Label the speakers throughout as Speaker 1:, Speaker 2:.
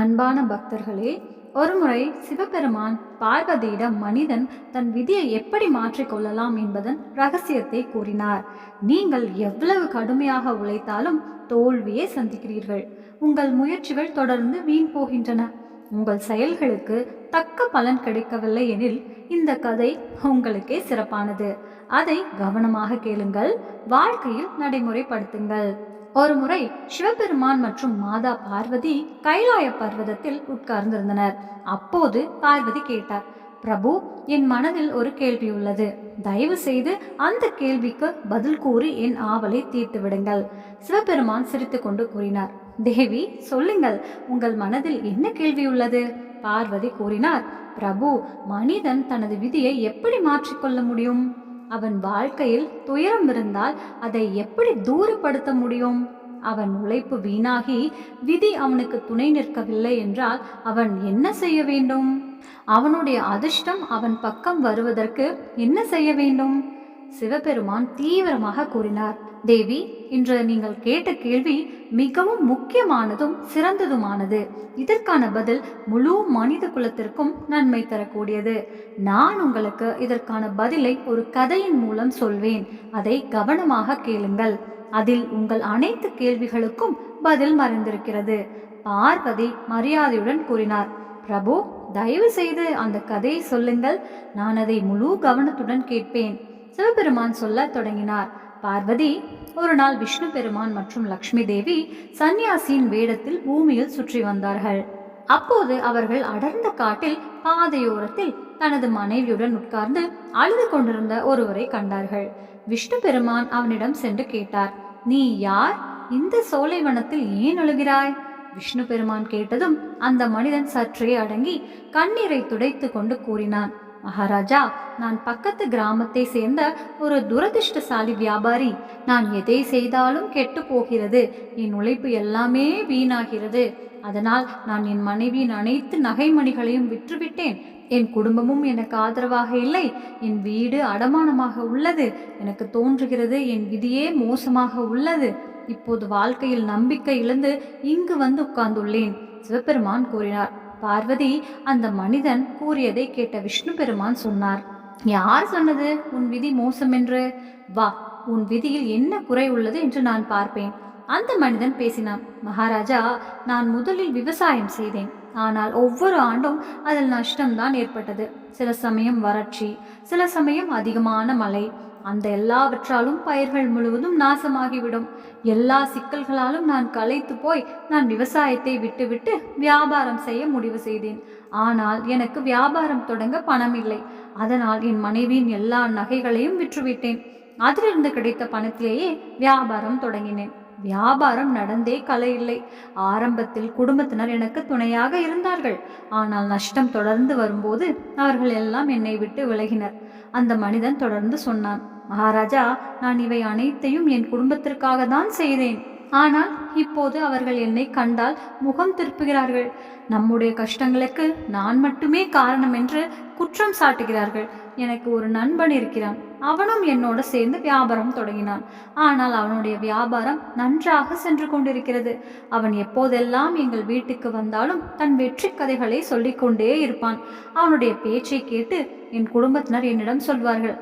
Speaker 1: அன்பான பக்தர்களே ஒருமுறை சிவபெருமான் பார்வதியிடம் மனிதன் தன் விதியை எப்படி மாற்றிக்கொள்ளலாம் என்பதன் ரகசியத்தை கூறினார். நீங்கள் எவ்வளவு கடுமையாக உழைத்தாலும் தோல்வியை சந்திக்கிறீர்கள். உங்கள் முயற்சிகள் தொடர்ந்து வீண் போகின்றன. உங்கள் செயல்களுக்கு தக்க பலன் கிடைக்கவில்லை எனில் இந்த கதை உங்களுக்கே சிறப்பானது. அதை கவனமாக கேளுங்கள் வாழ்க்கையில் நடைமுறைப்படுத்துங்கள். ஒரு முறை சிவபெருமான் மற்றும் மாதா பார்வதி கைலாய பர்வதத்தில் உட்கார்ந்திருந்தனர். அப்போது பார்வதி கேட்டார் பிரபு என் மனதில் ஒரு கேள்வி உள்ளது. தயவு செய்து அந்த கேள்விக்கு பதில் கூறி என் ஆவலை தீர்த்து விடுங்கள். சிவபெருமான் சிரித்துக்கொண்டு கூறினார் தேவி சொல்லுங்கள் உங்கள் மனதில் என்ன கேள்வி உள்ளது? பார்வதி கூறினார் பிரபு மனிதன் தனது விதியை எப்படி மாற்றிக்கொள்ள முடியும்? அவன் வாழ்க்கையில் துயரம் இருந்தால் அதை எப்படி தூரப்படுத்த முடியும்? அவன் உழைப்பு வீணாகி விதி அவனுக்கு துணை நிற்கவில்லை என்றால் அவன் என்ன செய்ய வேண்டும்? அவனுடைய அதிர்ஷ்டம் அவன் பக்கம் வருவதற்கு என்ன செய்ய வேண்டும்? சிவபெருமான் தீவிரமாக கூறினார். தேவி இன்று நீங்கள் கேட்ட கேள்வி மிகவும் முக்கியமானதும் சிறந்ததுமானது. இதற்கான பதில் முழு மனித குலத்திற்கும் நன்மை தரக்கூடியது. நான் உங்களுக்கு இதற்கான பதிலை ஒரு கதையின் மூலம் சொல்வேன். அதை கவனமாக கேளுங்கள். அதில் உங்கள் அனைத்து கேள்விகளுக்கும் பதில் மறைந்திருக்கிறது. பார்வதி மரியாதையுடன் கூறினார். பிரபு தயவு செய்து அந்த கதையை சொல்லுங்கள். நான் அதை முழு கவனத்துடன் கேட்பேன். சிவபெருமான் சொல்ல தொடங்கினார். பார்வதி ஒரு நாள் விஷ்ணு பெருமான் மற்றும் லக்ஷ்மி தேவி சந்நியாசியின் வேடத்தில் பூமியில் சுற்றி வந்தார்கள். அப்போது அவர்கள் அடர்ந்த காட்டில் பாதையோரத்தில் தனது மனைவியுடன் உட்கார்ந்து அழுது கொண்டிருந்த ஒருவரை கண்டார்கள். விஷ்ணு பெருமான் அவனிடம் சென்று கேட்டார் நீ யார்? இந்த சோலைவனத்தில் ஏன் அழுகிறாய்? விஷ்ணு பெருமான் கேட்டதும் அந்த மனிதன் சற்றே அடங்கி கண்ணீரை துடைத்து கொண்டு கூறினான் மகாராஜா நான் பக்கத்து கிராமத்தை சேர்ந்த ஒரு துரதிர்ஷ்டசாலி வியாபாரி. நான் எதை செய்தாலும் கெட்டு போகிறது. என் உழைப்பு எல்லாமே வீணாகிறது. அதனால் நான் என் மனைவியின் அனைத்து நகைமணிகளையும் விற்றுவிட்டேன். என் குடும்பமும் எனக்கு ஆதரவாக இல்லை. என் வீடு அடமானமாக உள்ளது. எனக்கு தோன்றுகிறது என் விதியே மோசமாக உள்ளது. இப்போது வாழ்க்கையில் நம்பிக்கை இழந்து இங்கு வந்து உட்கார்ந்துள்ளேன். சிவபெருமான் கூறினார் பார்வதி அந்த மனிதன் கூறியதை கேட்ட விஷ்ணு பெருமான் சொன்னார் யார் சொன்னது? உன் விதி மோசம் என்று. வா உன் விதியில் என்ன குறை உள்ளது என்று நான் பார்ப்பேன். அந்த மனிதன் பேசினான் மகாராஜா நான் முதலில் விவசாயம் செய்தேன். ஆனால் ஒவ்வொரு ஆண்டும் அதில் நஷ்டம்தான் ஏற்பட்டது. சில சமயம் வறட்சி சில சமயம் அதிகமான மழை அந்த எல்லாவற்றாலும் பயிர்கள் முழுவதும் நாசமாகிவிடும். எல்லா சிக்கல்களாலும் நான் களைத்து போய் நான் விவசாயத்தை விட்டுவிட்டு வியாபாரம் செய்ய முடிவு செய்தேன். ஆனால் எனக்கு வியாபாரம் தொடங்க பணம் இல்லை அதனால் என் மனைவியின் எல்லா நகைகளையும் விற்றுவிட்டேன். அதிலிருந்து கிடைத்த பணத்திலேயே வியாபாரம் தொடங்கினேன். வியாபாரம் நடந்தே கலை இல்லை. ஆரம்பத்தில் குடும்பத்தினர் எனக்கு துணையாக இருந்தார்கள். ஆனால் நஷ்டம் தொடர்ந்து வரும்போது அவர்கள் எல்லாம் என்னை விட்டு விலகினர். அந்த மனிதன் தொடர்ந்து சொன்னான் மகாராஜா நான் இவை அனைத்தையும் என் குடும்பத்திற்காக தான் செய்தேன். ஆனால் இப்போது அவர்கள் என்னை கண்டால் முகம் திருப்புகிறார்கள். நம்முடைய கஷ்டங்களுக்கு நான் மட்டுமே காரணம் என்று குற்றம் சாட்டுகிறார்கள். எனக்கு ஒரு நண்பன் இருக்கிறான். அவனும் என்னோட சேர்ந்து வியாபாரம் தொடங்கினான். ஆனால் அவனுடைய வியாபாரம் நன்றாக சென்று கொண்டிருக்கிறது. அவன் எப்போதெல்லாம் எங்கள் வீட்டுக்கு வந்தாலும் தன் வெற்றி கதைகளை சொல்லிக்கொண்டே இருப்பான். அவனுடைய பேச்சை கேட்டு என் குடும்பத்தினர் என்னிடம் சொல்வார்கள்.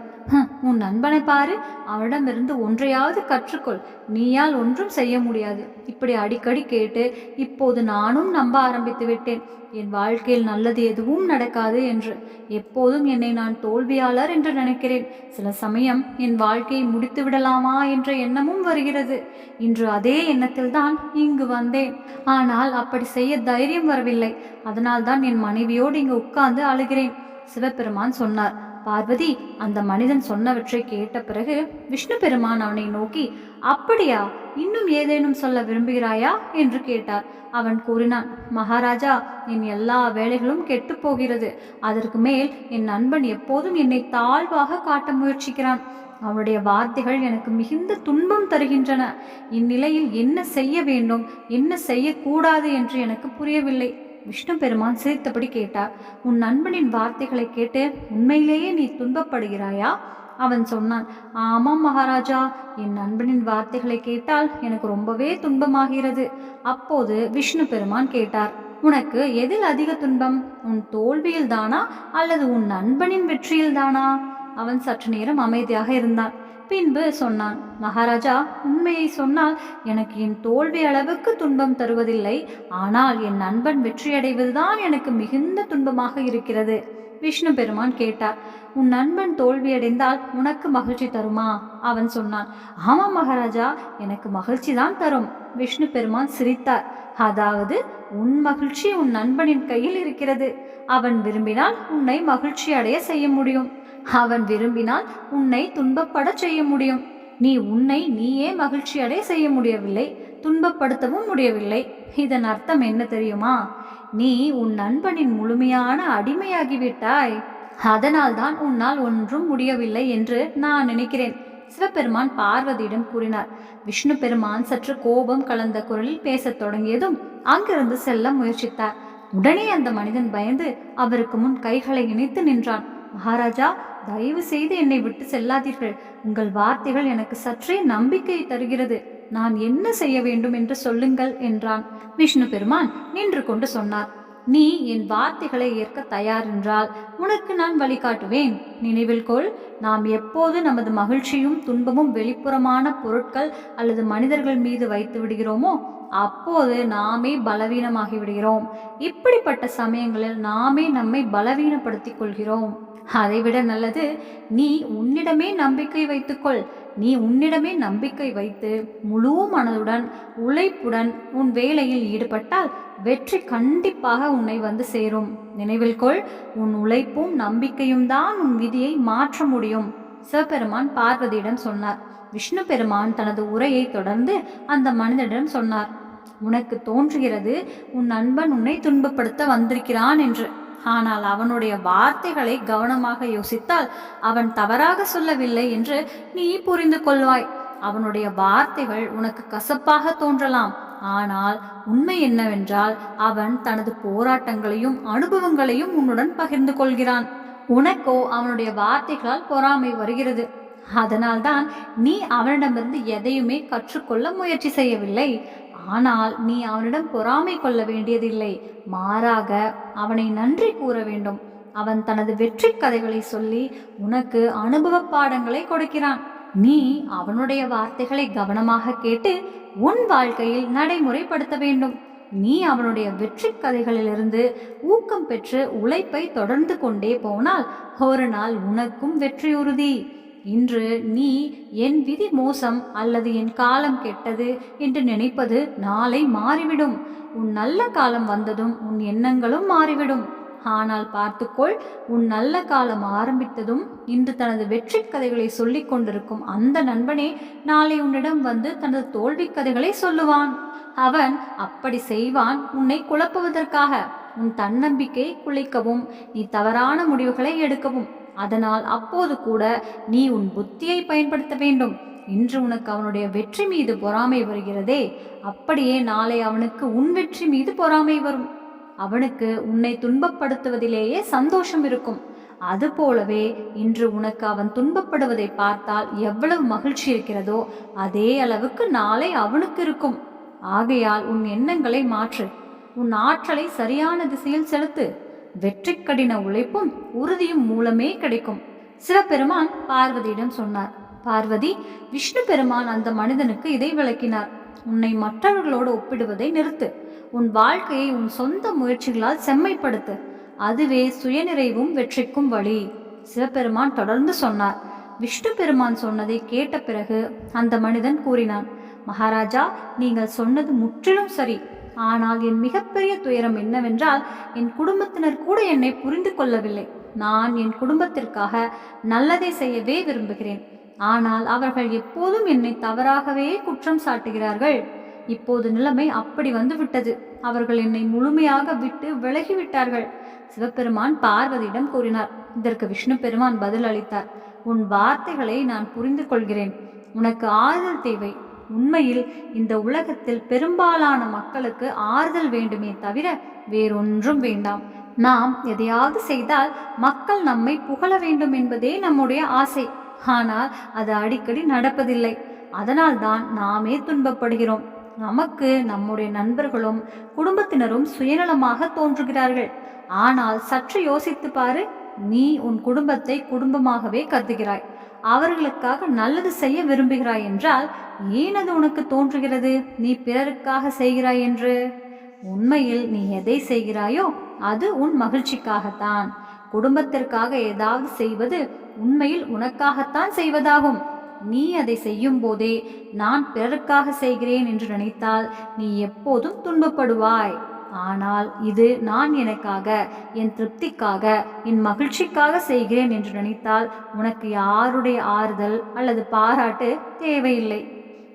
Speaker 1: உன் நண்பனை பாரு. அவனிடமிருந்து ஒன்றையாவது கற்றுக்கொள். நீயால் ஒன்றும் செய்ய முடியாது. இப்படி அடிக்கடி கேட்டு இப்போது நானும் நம்ப ஆரம்பித்து விட்டேன். என் வாழ்க்கையில் நல்லது எதுவும் நடக்காது என்று. எப்போதும் என்னை நான் தோல்வியாளர் என்று நினைக்கிறேன். சில சமயம் என் வாழ்க்கையை முடித்து விடலாமா என்ற எண்ணமும் வருகிறது. இன்று அதே எண்ணத்தில் தான் இங்கு வந்தேன். ஆனால் அப்படி செய்ய தைரியம் வரவில்லை. அதனால்தான் என் மனைவியோடு இங்கு உட்கார்ந்து அழுகிறேன். சிவபெருமான் சொன்னார் பார்வதி அந்த மனிதன் சொன்னவற்றை கேட்ட பிறகு விஷ்ணு பெருமான் அவனை நோக்கி அப்படியா? இன்னும் ஏதேனும் சொல்ல விரும்புகிறாயா? என்று கேட்டார். அவன் கூறினான் மகாராஜா என் எல்லா வேலைகளும் கெட்டு போகிறது. அதற்கு மேல் என் நண்பன் எப்போதும் என்னை தாழ்வாக காட்ட முயற்சிக்கிறான். அவனுடைய வார்த்தைகள் எனக்கு மிகுந்த துன்பம் தருகின்றன. இந்நிலையில் என்ன செய்ய வேண்டும்? என்ன செய்யக்கூடாது என்று எனக்கு புரியவில்லை. விஷ்ணு பெருமான் சிரித்தபடி கேட்டார் உன் நண்பனின் வார்த்தைகளை கேட்டு உண்மையிலேயே நீ துன்பப்படுகிறாயா? அவன் சொன்னான் ஆமாம் மகாராஜா என் நண்பனின் வார்த்தைகளை கேட்டால் எனக்கு ரொம்பவே துன்பமாகிறது. அப்போது விஷ்ணு பெருமான் கேட்டார் உனக்கு எதில் அதிக துன்பம்? உன் தோல்வியில் தானா அல்லது உன் நண்பனின் வெற்றியில் தானா அவன் சற்று நேரம் அமைதியாக இருந்தான். பின்பு சொன்னான் மகாராஜா உண்மையை சொன்னால் எனக்கு என் தோல்வி அளவுக்கு துன்பம் தருவதில்லை. ஆனால் என் நண்பன் வெற்றியடைவதுதான் எனக்கு மிகுந்த துன்பமாக இருக்கிறது. விஷ்ணு பெருமான் கேட்டார் உன் நண்பன் தோல்வியடைந்தால் உனக்கு மகிழ்ச்சி தருமா? அவன் சொன்னான் ஆமாம் மகாராஜா எனக்கு மகிழ்ச்சி தான் தரும். விஷ்ணு பெருமான் சிரித்தார் அதாவது உன் மகிழ்ச்சி உன் நண்பனின் கையில் இருக்கிறது. அவன் விரும்பினால் உன்னை மகிழ்ச்சி அடைய செய்ய முடியும். அவன் விரும்பினால் உன்னை துன்பப்படச் செய்ய முடியும். நீ உன்னை நீயே மகிழ்ச்சி அடைய செய்ய முடியவில்லை துன்பப்படுத்தவும் முடியவில்லை. இதன் அர்த்தம் என்ன தெரியுமா? நீ உன் நண்பனின் முழுமையான அடிமையாகிவிட்டாய். அதனால்தான் உன்னால் ஒன்றும் முடியவில்லை என்று நான் நினைக்கிறேன். சிவபெருமான் பார்வதியிடம் கூறினார். விஷ்ணு பெருமான் சற்று கோபம் கலந்த குரலில் பேசத் தொடங்கியதும் அங்கிருந்து செல்ல முயற்சித்தார். உடனே அந்த மனிதன் பயந்து அவருக்கு முன் கைகளை இணைத்து நின்றான். மகாராஜா தயவு செய்து என்னை விட்டு செல்லாதீர்கள். உங்கள் வார்த்தைகள் எனக்கு சற்றே நம்பிக்கையை தருகிறது. நான் என்ன செய்ய வேண்டும் என்று சொல்லுங்கள் என்றான். விஷ்ணு பெருமான் நின்று கொண்டு சொன்னார். நீ என் வார்த்தைகளை ஏற்க தயார் என்றால் உனக்கு நான் வழிகாட்டுவேன் நினைவில் கொள் நாம் எப்போது நமது மகிழ்ச்சியும் துன்பமும் வெளிப்புறமான பொருட்கள் அல்லது மனிதர்கள் மீது வைத்து விடுகிறோமோ அப்போது நாமே பலவீனமாகி விடுகிறோம் இப்படிப்பட்ட சமயங்களில் நாமே நம்மை பலவீனப்படுத்திக் கொள்கிறோம். அதைவிட நல்லது நீ உன்னிடமே நம்பிக்கை வைத்துக்கொள். நீ உன்னிடமே நம்பிக்கை வைத்து முழு மனதுடன் உழைப்புடன் உன் வேலையில் ஈடுபட்டால் வெற்றி கண்டிப்பாக உன்னை வந்து சேரும். நினைவில் கொள் உன் உழைப்பும் நம்பிக்கையும் தான் உன் விதியை மாற்ற முடியும். சிவபெருமான் பார்வதியிடம் சொன்னார். விஷ்ணு பெருமான் தனது உரையை தொடர்ந்து அந்த மனிதனிடம் சொன்னார். உனக்கு தோன்றுகிறது உன் நண்பன் உன்னை துன்பப்படுத்த வந்திருக்கிறான் என்று. ஆனால் அவனுடைய வார்த்தைகளை கவனமாக யோசித்தால் அவன் தவறாக சொல்லவில்லை என்று நீ புரிந்து கொள்வாய். அவனுடைய வார்த்தைகள் உனக்கு கசப்பாக தோன்றலாம். ஆனால் உண்மை என்னவென்றால் அவன் தனது போராட்டங்களையும் அனுபவங்களையும் உன்னுடன் பகிர்ந்து கொள்கிறான். உனக்கோ அவனுடைய வார்த்தைகளால் பொறாமை வருகிறது. அதனால்தான் நீ அவனிடமிருந்து எதையுமே கற்றுக்கொள்ள முயற்சி செய்யவில்லை. ஆனால் நீ அவனிடம் பொறாமை கொள்ள வேண்டியதில்லை. மாறாக அவனை நன்றி கூற வேண்டும். அவன் தனது வெற்றி கதைகளை சொல்லி உனக்கு அனுபவ பாடங்களை கொடுக்கிறான். நீ அவனுடைய வார்த்தைகளை கவனமாக கேட்டு உன் வாழ்க்கையில் நடைமுறைப்படுத்த வேண்டும். நீ அவனுடைய வெற்றி கதைகளிலிருந்து ஊக்கம் பெற்று உழைப்பை தொடர்ந்து கொண்டே போனால் ஒரு நாள் உனக்கும் வெற்றி உறுதி இன்று நீ என் விதி மோசம் அல்லது என் காலம் கெட்டது என்று நினைப்பது நாளை மாறிவிடும். உன் நல்ல காலம் வந்ததும் உன் எண்ணங்களும் மாறிவிடும். ஆனால் பார்த்துக்கொள் உன் நல்ல காலம் ஆரம்பித்ததும் இன்று தனது வெற்றி கதைகளை சொல்லிக் கொண்டிருக்கும் அந்த நண்பனே நாளை உன்னிடம் வந்து தனது தோல்வி கதைகளை சொல்லுவான். அவன் அப்படி செய்வான் உன்னை குழப்புவதற்காக. உன் தன்னம்பிக்கை குலைக்கவும் நீ தவறான முடிவுகளை எடுக்கவும். அதனால் அப்போது கூட நீ உன் புத்தியை பயன்படுத்த வேண்டும். இன்று உனக்கு அவனுடைய வெற்றி மீது பொறாமை வருகிறதே. அப்படியே நாளை அவனுக்கு உன் வெற்றி மீது பொறாமை வரும். அவனுக்கு உன்னை துன்பப்படுத்துவதிலேயே சந்தோஷம் இருக்கும். அதுபோலவே இன்று உனக்கு அவன் துன்பப்படுவதை பார்த்தால் எவ்வளவு மகிழ்ச்சி இருக்கிறதோ அதே அளவுக்கு நாளை அவனுக்கு இருக்கும். ஆகையால் உன் எண்ணங்களை மாற்று. உன் ஆற்றலை சரியான திசையில் செலுத்து. வெற்றி கடின உழைப்பும் உறுதியும் மூலமே கிடைக்கும். சிவபெருமான் பார்வதியிடம் சொன்னார். பார்வதி விஷ்ணு பெருமான் அந்த மனிதனுக்கு இதை விளக்கினார். உன்னை மற்றவர்களோடு ஒப்பிடுவதை நிறுத்து. உன் வாழ்க்கையை உன் சொந்த முயற்சிகளால் செம்மைப்படுத்து. அதுவே சுயநிறைவும் வெற்றிக்கும் வழி. சிவபெருமான் தொடர்ந்து சொன்னார். விஷ்ணு பெருமான் சொன்னதை கேட்ட பிறகு அந்த மனிதன் கூறினான். மகாராஜா நீங்கள் சொன்னது முற்றிலும் சரி. ஆனால் என் மிகப்பெரிய துயரம் என்னவென்றால் என் குடும்பத்தினர் கூட என்னை புரிந்து கொள்ளவில்லை. நான் என் குடும்பத்திற்காக நல்லதை செய்யவே விரும்புகிறேன். ஆனால் அவர்கள் எப்போதும் என்னை தவறாகவே குற்றம் சாட்டுகிறார்கள். இப்போது நிலைமை அப்படி வந்து விட்டது அவர்கள் என்னை முழுமையாக விட்டு விலகிவிட்டார்கள். சிவபெருமான் பார்வதியிடம் கூறினார் இதற்கு விஷ்ணு பெருமான் பதில் அளித்தார் உன் வார்த்தைகளை நான் புரிந்து கொள்கிறேன். உனக்கு ஆறுதல் தேவை. உண்மையில் இந்த உலகத்தில் பெரும்பாலான மக்களுக்கு ஆறுதல் வேண்டுமே தவிர வேறொன்றும் வேண்டாம். நாம் எதையாவது செய்தால் மக்கள் நம்மை புகழ வேண்டும் என்பதே நம்முடைய ஆசை. ஆனால் அது அடிக்கடி நடப்பதில்லை. அதனால்தான் நாமே துன்பப்படுகிறோம். நமக்கு நம்முடைய நண்பர்களும் குடும்பத்தினரும் சுயநலமாக தோன்றுகிறார்கள். ஆனால் சற்று யோசித்து பாரு நீ உன் குடும்பத்தை குடும்பமாகவே கருதுகிறாய். அவர்களுக்காக நல்லது செய்ய விரும்புகிறாய் என்றால் ஏன் அது உனக்கு தோன்றுகிறது? நீ பிறருக்காக செய்கிறாய் என்று. உண்மையில் நீ எதை செய்கிறாயோ அது உன் மகிழ்ச்சிக்காகத்தான். குடும்பத்திற்காக ஏதாவது செய்வது உண்மையில் உனக்காகத்தான் செய்வதாகும். நீ அதை செய்யும் போதே நான் பிறருக்காக செய்கிறேன் என்று நினைத்தால் நீ எப்போதும் துன்பப்படுவாய். ஆனால் இது நான் எனக்காக என் திருப்திக்காக என் மகிழ்ச்சிக்காக செய்கிறேன் என்று நினைத்தால் உனக்கு யாருடைய ஆறுதல் அல்லது பாராட்டு தேவையில்லை.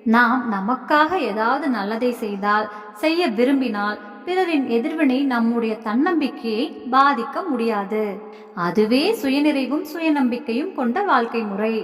Speaker 1: நாம் நமக்காக ஏதாவது நல்லதை செய்தால் செய்ய விரும்பினால் பிறரின் எதிர்வினை நம்முடைய தன்னம்பிக்கையை பாதிக்க முடியாது. அதுவே சுயநிறைவும் சுயநம்பிக்கையும் கொண்ட வாழ்க்கை முறை.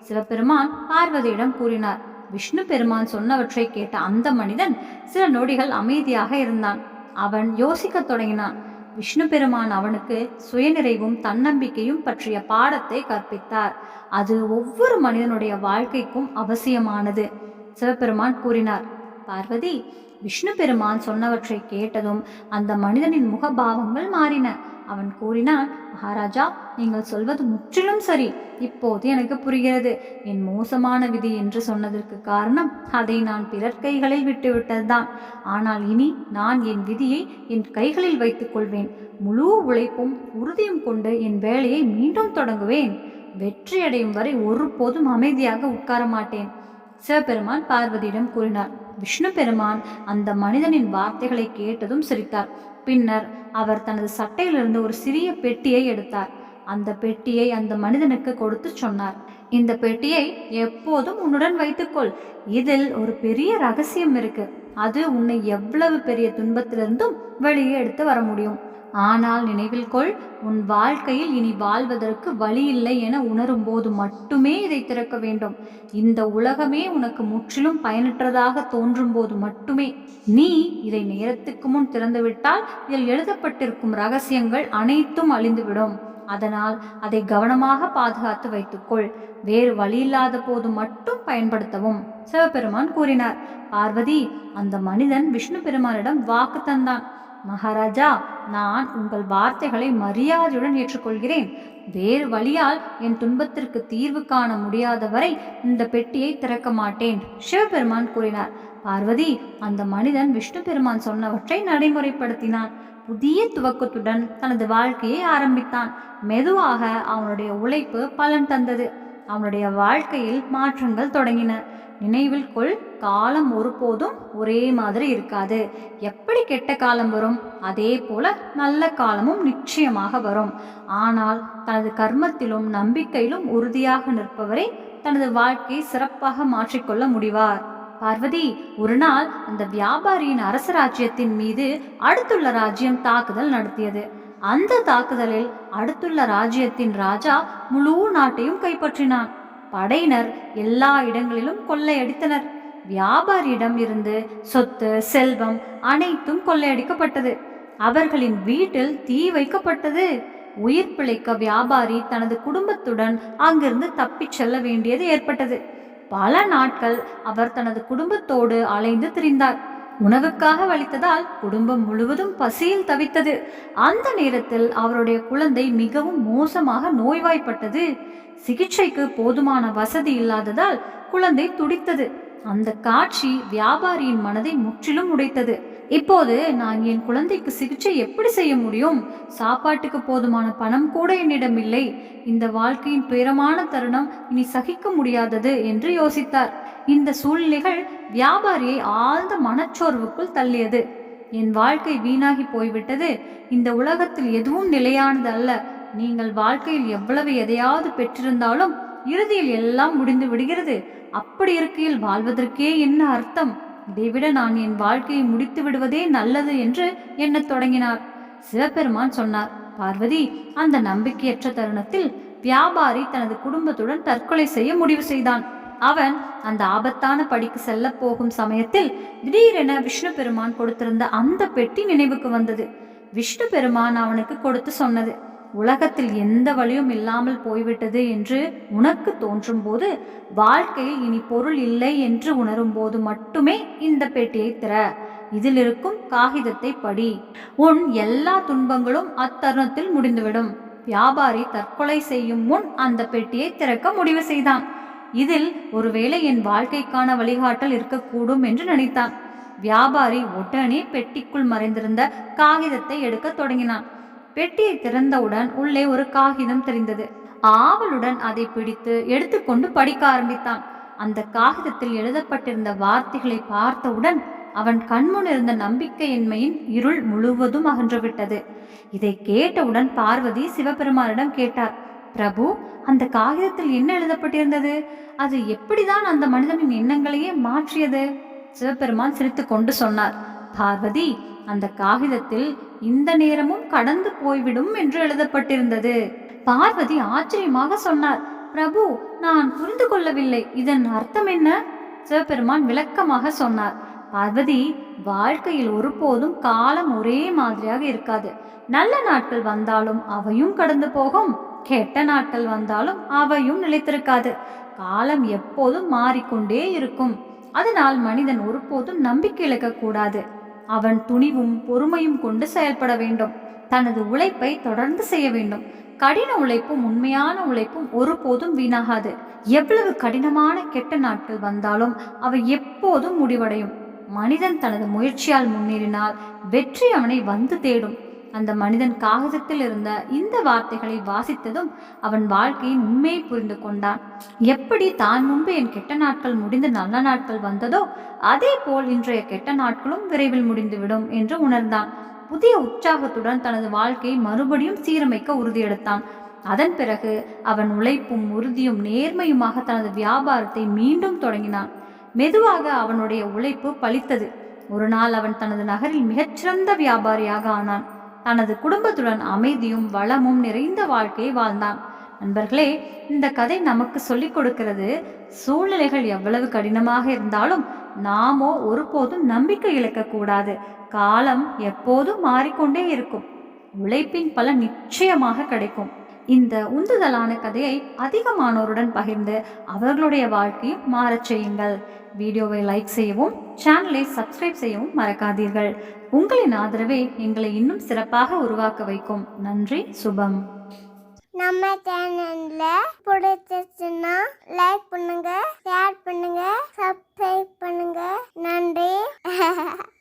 Speaker 1: சிவபெருமான் பார்வதியிடம் கூறினார் விஷ்ணு பெருமான் சொன்னவற்றை கேட்ட அந்த மனிதன் சில நொடிகள் அமைதியாக இருந்தான். அவன் யோசிக்கத் தொடங்கினான். விஷ்ணு பெருமான் அவனுக்கு சுயநிறைவும் தன்னம்பிக்கையும் பற்றிய பாடத்தை கற்பித்தார். அது ஒவ்வொரு மனிதனுடைய வாழ்க்கைக்கும் அவசியமானது. சிவபெருமான் கூறினார் பார்வதி விஷ்ணு பெருமான் சொன்னவற்றை கேட்டதும் அந்த மனிதனின் முகபாவங்கள் மாறின. அவன் கூறினான் மகாராஜா நீங்கள் சொல்வது முற்றிலும் சரி. இப்போது எனக்கு புரிகிறது. என் மோசமான விதி என்று சொன்னதற்கு காரணம் அதை நான் பிறர் கைகளில் விட்டுவிட்டதுதான். ஆனால் இனி நான் என் விதியை என் கைகளில் வைத்துக் கொள்வேன். முழு உழைப்பும் உறுதியும் கொண்டு என் வேலையை மீண்டும் தொடங்குவேன். வெற்றியடையும் வரை ஒருபோதும் அமைதியாக உட்கார மாட்டேன் சிவபெருமான் பார்வதியிடம் கூறினார் விஷ்ணு பெருமான் அந்த மனிதனின் வார்த்தைகளை கேட்டதும் சிரித்தார். பின்னர் அவர் தனது சட்டையிலிருந்து ஒரு சிறிய பெட்டியை எடுத்தார். அந்த பெட்டியை அந்த மனிதனுக்கு கொடுத்து சொன்னார். இந்த பெட்டியை எப்போதும் உன்னுடன் வைத்துக்கொள். இதில் ஒரு பெரிய ரகசியம் இருக்கு. அது உன்னை எவ்வளவு பெரிய துன்பத்திலிருந்தும் வெளியே எடுத்து வர முடியும். ஆனால் நினைவில் கொள் உன் வாழ்க்கையில் இனி வாழ்வதற்கு வழி இல்லை என உணரும் போது மட்டுமே இதை திறக்க வேண்டும். இந்த உலகமே உனக்கு முற்றிலும் பயனற்றதாக தோன்றும் போது மட்டுமே. நீ இதை நேரத்துக்கு முன் திறந்துவிட்டால் இதில் எழுதப்பட்டிருக்கும் ரகசியங்கள் அனைத்தும் அழிந்துவிடும். அதனால் அதை கவனமாக பாதுகாத்து வைத்துக்கொள். வேறு வழியில்லாத போது மட்டும் பயன்படுத்தவும். சிவபெருமான் கூறினார் பார்வதி அந்த மனிதன் விஷ்ணு பெருமானிடம் வாக்கு தந்தான். மகாராஜா நான் உங்கள் வார்த்தைகளை மரியாதையுடன் ஏற்றுக்கொள்கிறேன். வேறு வழியால் என் துன்பத்திற்கு தீர்வு காண முடியாதவரை இந்த பெட்டியை திறக்க மாட்டேன் சிவபெருமான் கூறினார். பார்வதி அந்த மனிதன் விஷ்ணு பெருமான் சொன்னவற்றை நடைமுறைப்படுத்தினான். புதிய துவக்கத்துடன் தனது வாழ்க்கையை ஆரம்பித்தான். மெதுவாக அவனுடைய உழைப்பு பலன் தந்தது. அவனுடைய வாழ்க்கையில் மாற்றங்கள் தொடங்கின. நினைவில் கொள் காலம் ஒருபோதும் ஒரே மாதிரி இருக்காது. எப்படி கெட்ட காலம் வரும்? அதே போல நல்ல காலமும் நிச்சயமாக வரும். ஆனால் தனது கர்மத்திலும் நம்பிக்கையிலும் உறுதியாக நிற்பவரே தனது வாழ்க்கையை சிறப்பாக மாற்றிக்கொள்ள முடிவார். பார்வதி ஒரு நாள் அந்த வியாபாரியின் அரச ராஜ்யத்தின் மீது அடுத்துள்ள ராஜ்யம் தாக்குதல் நடத்தியது. அந்த தாக்குதலில் அடுத்துள்ள ராஜ்யத்தின் ராஜா முழு நாட்டையும் கைப்பற்றினான். படையினர் எல்லா இடங்களிலும் கொள்ளையடித்தனர். வியாபாரியிடம் இருந்து சொத்து செல்வம் அனைத்தும் கொள்ளையடிக்கப்பட்டது. அவர்களின் வீட்டில் தீ வைக்கப்பட்டது. உயிர் பிழைக்க வியாபாரி தனது குடும்பத்துடன் அங்கிருந்து தப்பிச் செல்ல வேண்டியது ஏற்பட்டது. பல நாட்கள் அவர் தனது குடும்பத்தோடு அலைந்து திரிந்தார். உணவுக்காக வலித்ததால் குடும்பம் முழுவதும் பசியில் தவித்தது. அந்த நேரத்தில் அவருடைய குழந்தை மிகவும் மோசமாக நோய்வாய்ப்பட்டது. சிகிச்சைக்கு போதுமான வசதி இல்லாததால் குழந்தை துடித்தது. அந்த காட்சி வியாபாரியின் மனதை முற்றிலும் உடைத்தது. இப்போது நான் என் குழந்தைக்கு சிகிச்சை எப்படி செய்ய முடியும்? சாப்பாட்டுக்கு போதுமான பணம் கூட என்னிடம் இல்லை. இந்த வாழ்க்கையின் துயரமான தருணம் இனி சகிக்க முடியாதது என்று யோசித்தார். இந்த சூழ்நிலைகள் வியாபாரியை ஆழ்ந்த மனச்சோர்வுக்குள் தள்ளியது. என் வாழ்க்கை வீணாகி போய்விட்டது. இந்த உலகத்தில் எதுவும் நிலையானது அல்ல நீங்கள் வாழ்க்கையில் எவ்வளவு எதையாவது பெற்றிருந்தாலும் இறுதியில் எல்லாம் முடிந்து விடுகிறது. அப்படி இருக்கையில் வாழ்வதற்கே என்ன அர்த்தம்? இதைவிட நான் என் வாழ்க்கையை முடித்து விடுவதே நல்லது என்று எண்ணத் தொடங்கினார். சிவபெருமான் சொன்னார் பார்வதி அந்த நம்பிக்கையற்ற தருணத்தில் வியாபாரி தனது குடும்பத்துடன் தற்கொலை செய்ய முடிவு செய்தான். அவன் அந்த ஆபத்தான படிக்கு செல்ல போகும் சமயத்தில் திடீரென விஷ்ணு பெருமான் கொடுத்திருந்த அந்த பெட்டி நினைவுக்கு வந்தது. விஷ்ணு பெருமான் அவனுக்கு கொடுத்து சொன்னது உலகத்தில் எந்த வழியும் இல்லாமல் போய்விட்டது என்று உனக்கு தோன்றும் போது வாழ்க்கையில் இனி பொருள் இல்லை என்று உணரும் போது மட்டுமே இந்த பெட்டியை திற. இதில் இருக்கும் காகிதத்தை படி. உன் எல்லா துன்பங்களும் அத்தருணத்தில் முடிந்துவிடும். வியாபாரி தற்கொலை செய்யும் முன் அந்த பெட்டியை திறக்க முடிவு செய்தான். இதில் ஒருவேளை என் வாழ்க்கைக்கான வழிகாட்டல் இருக்கக்கூடும் என்று நினைத்தான். வியாபாரி உடனே பெட்டிக்குள் மறைந்திருந்த காகிதத்தை எடுக்க தொடங்கினான். பெட்டியை திறந்தவுடன் உள்ளே ஒரு காகிதம் தெரிந்தது. ஆவலுடன் அதை பிடித்து எடுத்துக்கொண்டு படிக்க ஆரம்பித்தான். அந்த காகிதத்தில் எழுதப்பட்டிருந்த வார்த்தைகளை பார்த்தவுடன் அவன் கண்முன் இருந்த நம்பிக்கையின்மையின் இருள் முழுவதும் அகன்றுவிட்டது இதை கேட்டவுடன் பார்வதி சிவபெருமானிடம் கேட்டார். பிரபு அந்த காகிதத்தில் என்ன எழுதப்பட்டிருந்தது? அது எப்படிதான் அந்த மனிதனின் எண்ணங்களையே மாற்றியது? சிவபெருமான் சிரித்துக்கொண்டு சொன்னார் பார்வதி அந்த காகிதத்தில் இந்த நேரமும் கடந்து போய்விடும் என்று எழுதப்பட்டிருந்தது. பார்வதி ஆச்சரியமாக சொன்னார் பிரபு நான் புரிந்து கொள்ளவில்லை. இதன் அர்த்தம் என்ன? சிவபெருமான் விளக்கமாக சொன்னார் பார்வதி வாழ்க்கையில் ஒருபோதும் காலம் ஒரே மாதிரியாக இருக்காது. நல்ல நாட்கள் வந்தாலும் அவையும் கடந்து போகும். கெட்ட நாட்கள் வந்தாலும் அவையும் நிலைத்திருக்காது. காலம் எப்போதும் மாறிக்கொண்டே இருக்கும். அதனால் மனிதன் ஒருபோதும் நம்பிக்கை இழக்கக்கூடாது அவன் துணிவும் பொறுமையும் கொண்டு செயல்பட வேண்டும். தனது உழைப்பை தொடர்ந்து செய்ய வேண்டும். கடின உழைப்பும் உண்மையான உழைப்பும் ஒருபோதும் வீணாகாது. எவ்வளவு கடினமான கெட்ட நாட்கள் வந்தாலும் அவை எப்போதும் முடிவடையும். மனிதன் தனது முயற்சியால் முன்னேறினால் வெற்றி அவனை வந்து தேடும். அந்த மனிதன் காகிதத்தில் இருந்த இந்த வார்த்தைகளை வாசித்ததும் அவன் வாழ்க்கையின் உண்மையை புரிந்து கொண்டான். எப்படி தான் முன்பு என் கெட்ட நாட்கள் முடிந்து நல்ல நாட்கள் வந்ததோ அதே போல் இன்றைய கெட்ட நாட்களும் விரைவில் முடிந்துவிடும் என்று உணர்ந்தான். புதிய உற்சாகத்துடன் தனது வாழ்க்கையை மறுபடியும் சீரமைக்க உறுதியெடுத்தான். அதன் பிறகு அவன் உழைப்பும் உறுதியும் நேர்மையுமாக தனது வியாபாரத்தை மீண்டும் தொடங்கினான். மெதுவாக அவனுடைய உழைப்பு பலித்தது. ஒரு நாள் அவன் தனது நகரில் மிகச்சிறந்த வியாபாரியாக ஆனான். தனது குடும்பத்துடன் அமைதியும் வளமும் நிறைந்த வாழ்க்கையை வாழ்ந்தான். நண்பர்களே இந்த கதை நமக்கு சொல்லிக் கொடுக்கிறது சூழ்நிலைகள் எவ்வளவு கடினமாக இருந்தாலும் நாமோ ஒருபோதும் நம்பிக்கை இழக்கக்கூடாது காலம் எப்போதும் மாறிக்கொண்டே இருக்கும். உழைப்பின் பலன் நிச்சயமாக கிடைக்கும். இந்த உந்துதலான கதையை அதிகமானோருடன் பகிர்ந்து அவர்களுடைய வாழ்க்கையும் மாறச் செய்யுங்கள். வீடியோவை லைக் செய்யவும் சேனலை சப்ஸ்கிரைப் செய்யவும் மறக்காதீர்கள். உங்களின் ஆதரவே எங்களை இன்னும் சிறப்பாக உருவாக்க வைக்கும். நன்றி சுபம்.
Speaker 2: நம்ம சேனல்ல பிடிச்சிருச்சுன்னா லைக் பண்ணுங்க ஷேர் பண்ணுங்க சப்ஸ்கிரைப் பண்ணுங்க. நன்றி.